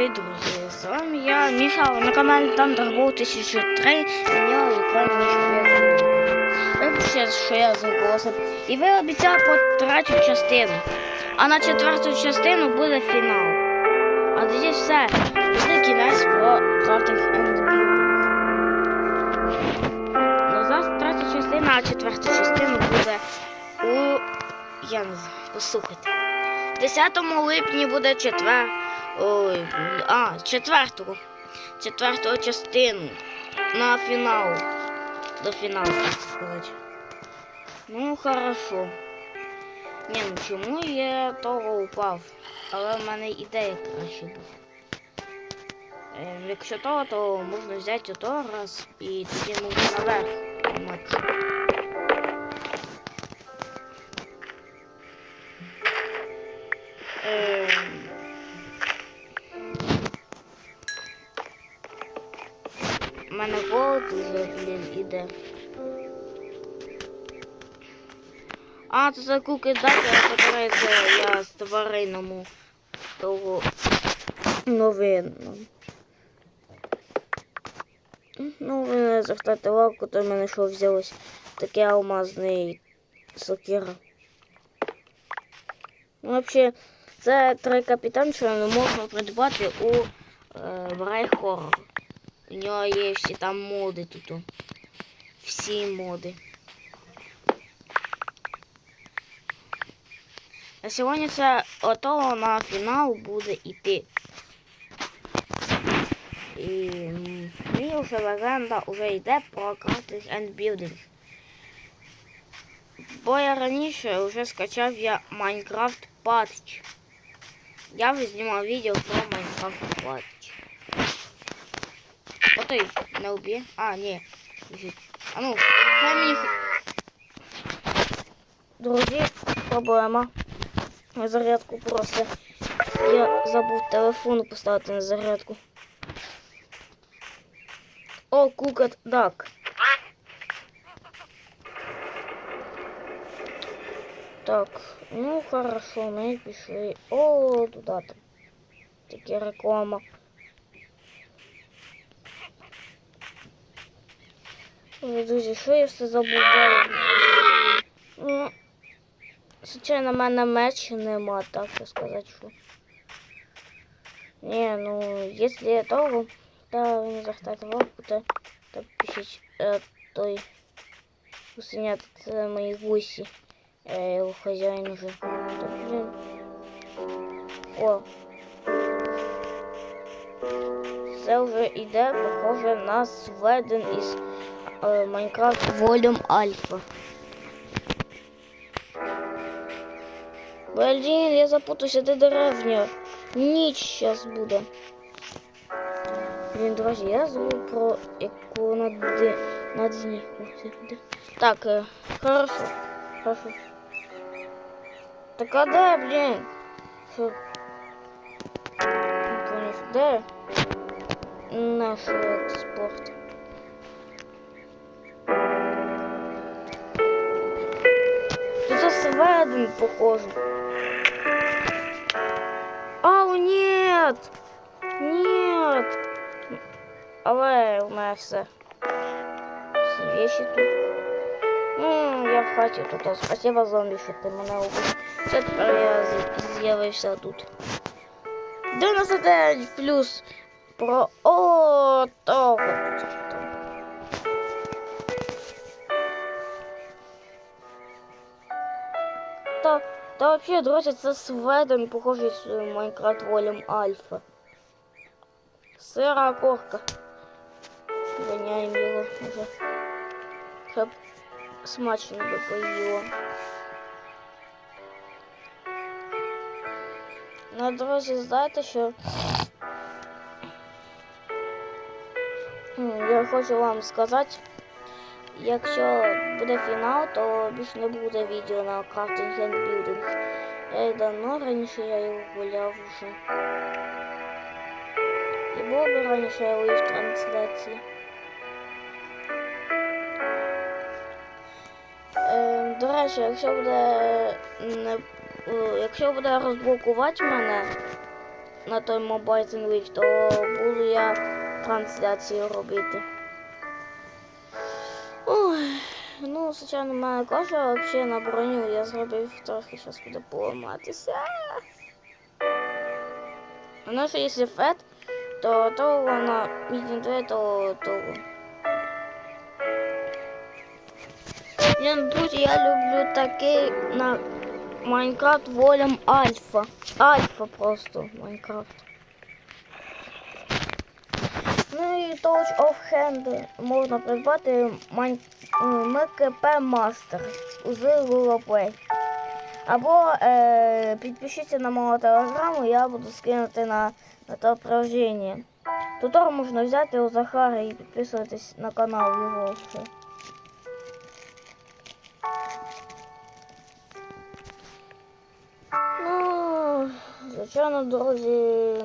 привіт, друзі! З вами я, Міша, на каналі там Дарбол 1003 я Україні Вибачте, що я забувся. І ви обіцяли по третю частину. А на четверту частину буде фінал. А тоді все. Буде кінець про Crafting and Building. Ну, зараз третя частина, а четверта частина буде у... Я не знаю, послухайте. 10 липні буде четвер. Ой, а, четверту. Четверту частину. На фінал. До фіналу, так сказати. Ну, хорошо. Ні, ну чому я того упав? Але в мене ідея краще була. Е, якщо того, то можна взяти ото раз і тоді можна наверх. Іде. А, це за куки дата, я з тваринному того новинному. Ну, ви не звертайте лавку, то в мене що взялось таке алмазний сокира. Ну, взагалі, це три капітан, що можна придбати у е, Брай Хоррор. У нього є всі там моди тут. О. Всі моди. А сьогодні це ото на фінал буде йти. І м, мені вже легенда вже йде про Crafting and Building. Бо я раніше вже скачав я Minecraft Patch. Я вже знімав відео про Minecraft Patch. Отой, не уб'є. А, ні. А ну, мені. Друзі, проблема. Зарядку просто. Я забув телефон поставити на зарядку. О, кукат дак. Так, ну хорошо, ми пішли. О, туди там. Таке реклама. Ой, друзі, що я все забуваю? Ну, звичайно, в мене меч нема, так сказати, що. Ні, ну, якщо того, то не захотите лапку, то, то пишіть е, той гусенят, це мої гусі. Я його хазяїн уже. То, блін. О. Це вже йде, похоже, на зведен із е, Майнкрафт Volume Альфа. Блін, я запутався, де деревня. Ніч зараз буде. Блін, друзі, я забув про яку на, ди... на дні. Так, е, хорошо. Хорошо. Так а де, блін? Що? Не поняв, де? Наш експорт. Тут Сведен, похоже. Ау, нет! Нет! Але у мене все. Всі вещи тут. Ну, я в хаті тут. Спасибо, зомбі, що ти мене убив. Все, тепер я з- з'явився тут. 99 плюс про о Та, та взагалі, друзі, це Сведен, похожий з Майнкрафт Волюм Альфа. Сира корка. Гоняємо його вже. Щоб смачно би поїло. Ну, друзі, знаєте, що М, я хочу вам сказати, Якщо буде фінал, то більше не буде відео на and Building. Я давно раніше я його гуляв вже. І було б раніше я вивів трансляції. Е, до речі, якщо буде не, якщо буде розблокувати мене, на той Mobile League, то буду я трансляцію робити. ну, звичайно, в мене кожа взагалі на броню я зробив трохи щось буде поламатися. Ну, що якщо фет, то то вона мідні то то. Я, друзі, я люблю такий на Майнкрафт волям Альфа. Альфа просто Майнкрафт. Ну і Touch of Hand можна придбати Майн... МКП Master з Google Play. Або е, підпишіться на мого телеграму, я буду скинути на, на те приложення. Тутор можна взяти у Захара і підписуватись на канал його. Ну, звичайно, друзі.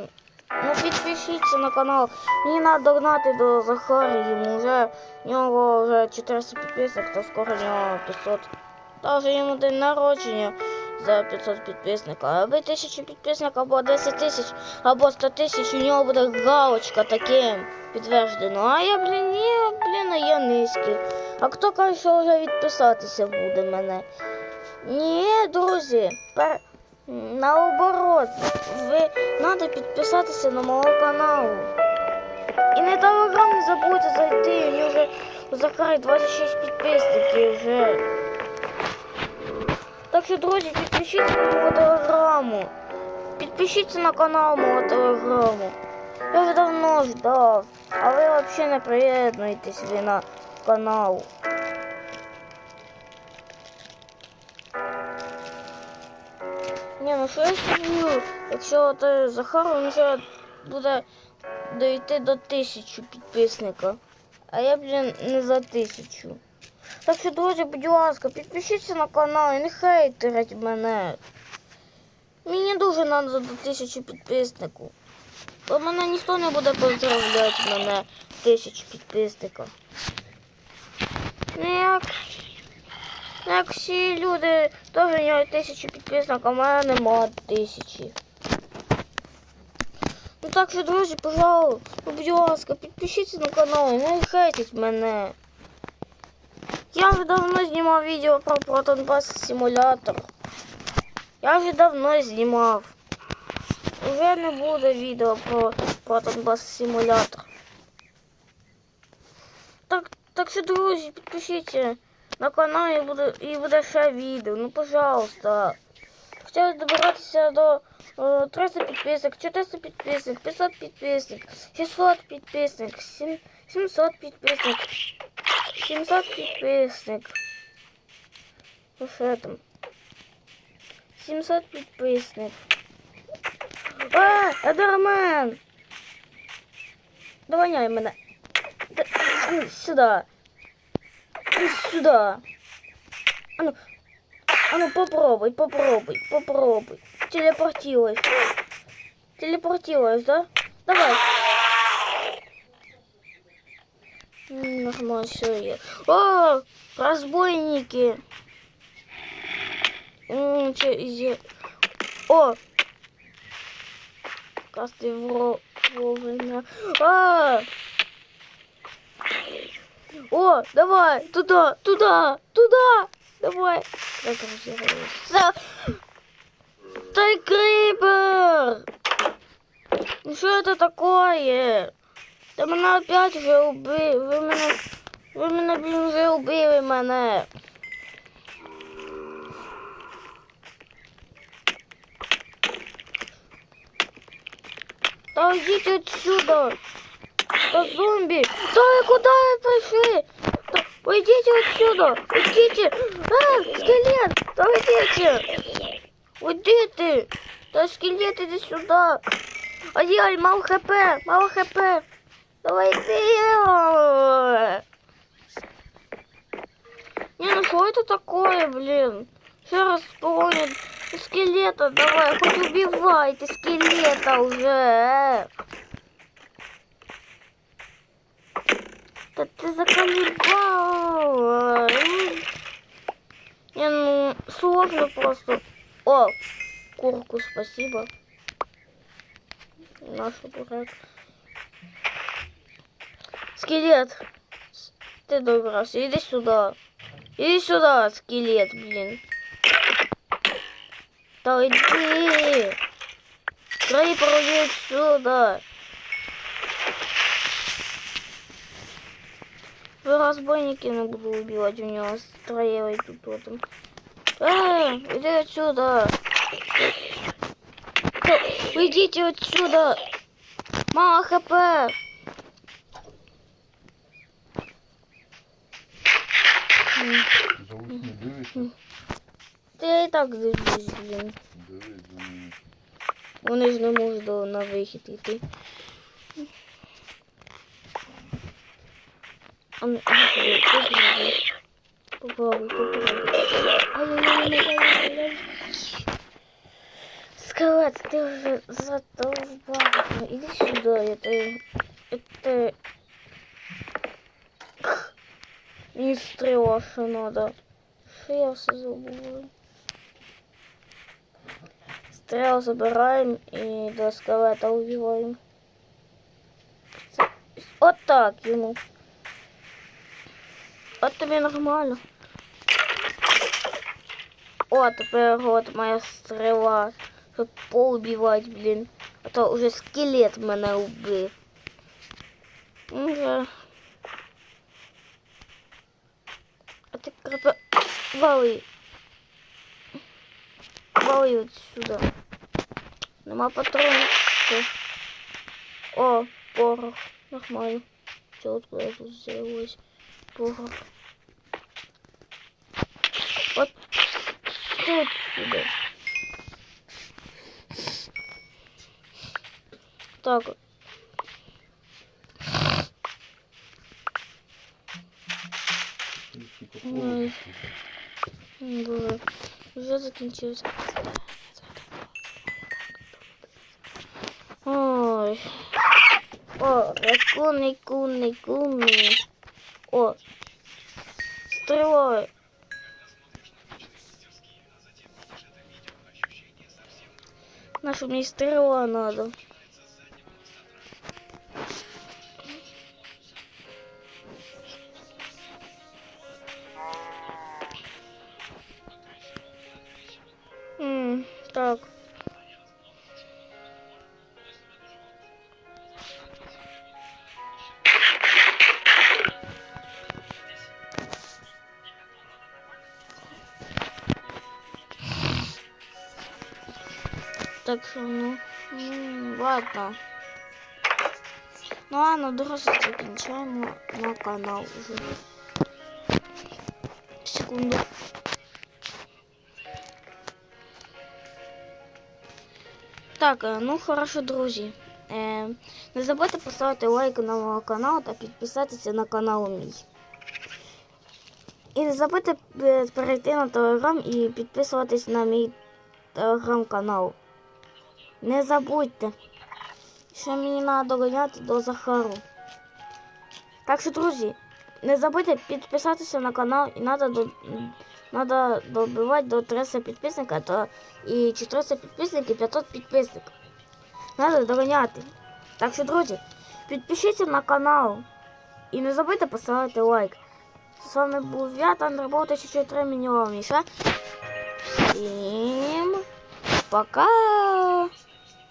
Ну, підпишіться на канал. Мені треба догнати до Захара, йому вже в нього вже 400 підписок, то скоро в нього 500. Та вже йому день народження за 500 підписників. Аби 1000 підписників або 10 тисяч, або 100 тисяч, у нього буде галочка таким підтверджено. А я, блін, ні, блін, а я низький. А хто каже, що вже відписатися буде мене? Ні, друзі, пер... наоборот, ви треба підписатися на мого каналу. І на телеграм не забудьте зайти, у вже у Захарі 26 підписників вже. Так що, друзі, підпишіться на мого телеграму. Підпишіться на канал мого телеграму. Я вже давно ждав, а ви взагалі не приєднуєтесь ви на канал. Що я скажу, якщо ти Захару, він вже буде дойти до тисячі підписника. А я, блін, не за тисячу. Так що, друзі, будь ласка, підпишіться на канал і не хейтерять мене. Мені дуже треба до тисячі підписників. Бо мене ніхто не буде поздравляти мене тисячу підписників. Ну як, всі люди теж мають тисячу підписників, а в мене нема тисячі. Ну так що, друзі, пожалуйста, ну, будь ласка, підпишіться на канал і не хейтіть мене. Я вже давно знімав відео про Proton Bus симулятор. Я вже давно знімав. Уже не буде відео про Proton Bus симулятор. Так, так що, друзі, підпишіться на канал і буде, і буде ще відео. Ну, пожалуйста. Хотілося добиратися до о, 300 підписок, 400 підписок, 500 підписок, 600 підписок, сім- 700 підписок, 700 підписок. Ну що там? 700 підписник. А, Едермен! Доганяй мене. Д- сюда. А ну, а ну попробуй, попробуй, попробуй. Телепортилась. Телепортилась, да? Давай. Нормально все я. О, разбойники. О, как ты вовремя. А, -а, -а! О, давай, туда, туда, туда. Давай. Ты крипер! Ну что это такое? Да меня опять уже убили. Вы меня, вы меня, блин, уже убили меня. Да идите отсюда. Та зомбі. Та куди ви прийшли? Та уйдіть отсюда. Уйдіть. А, скелет. Та уйдіть. Уйдіть. Та скелет, іди сюди. Ай-яй, мало хп, мало хп. Давай ты. Не, ну что это такое, блин? Еще раз полонит скелета, давай, хоть убивай ты скелета уже. Да ты заколебал. Не, ну, сложно просто. О, курку, спасибо. нашу бурак. Скелет. Ты добрался. Иди сюда. Иди сюда, скелет, блин. Да иди. Край проводит сюда. Вы разбойники не буду убивать, у него строевой тут тотем. А, иди отсюда. Уйдите отсюда. Мало хп. М, Зовут не дивишся? Та я і так дивлюсь, блін. Дивись за мною. Вони ж не можуть на вихід йти. А ну, а ну, попробуй, попробуй. Попробуй, попробуй. Ай-яй-яй-яй-яй-яй. Скелет, ти вже задовбав. Ну, Іди сюди, я ти... Это... Мені стріла, що надо. Що я все забула? Стрел забираем и до скелета убиваем. Це- От так йому. От тобі нормально. О, тепер от моя стрела. Щоб поубивати, блін. А то вже скелет мене убив. Уже. А ти крапе... Вали. Вали от сюди. Нема патронів. Все. О, порох. Нормально. щетку я тут взялась. Плохо. Вот тут сюда. Так. Ой. Было. Уже закінчилось. Ой. О, ракуни, куни, куни. О. Стрілою. Нашу мені стріла надо. М, так. Так ну, ну, ладно. Ну ладно, дорожно закінчаємо на канал уже. Секунду. Так, е, ну хорошо, друзі. Е, не забудьте поставити лайк на мій канал та підписатися на канал мій. І не забудьте е, перейти на телеграм і підписуватись на мій телеграм-канал. Не забудьте, що мені треба доганяти до Захару. Так що, друзі, не забудьте підписатися на канал і треба до, надо добивати до 300 підписника то і 400 підписників 500 підписників. Надо доганяти. Так що, друзі, підпишіться на канал і не забудьте поставити лайк. З вами був я, Андрій Бов, 1003 мільйон. Всім пока!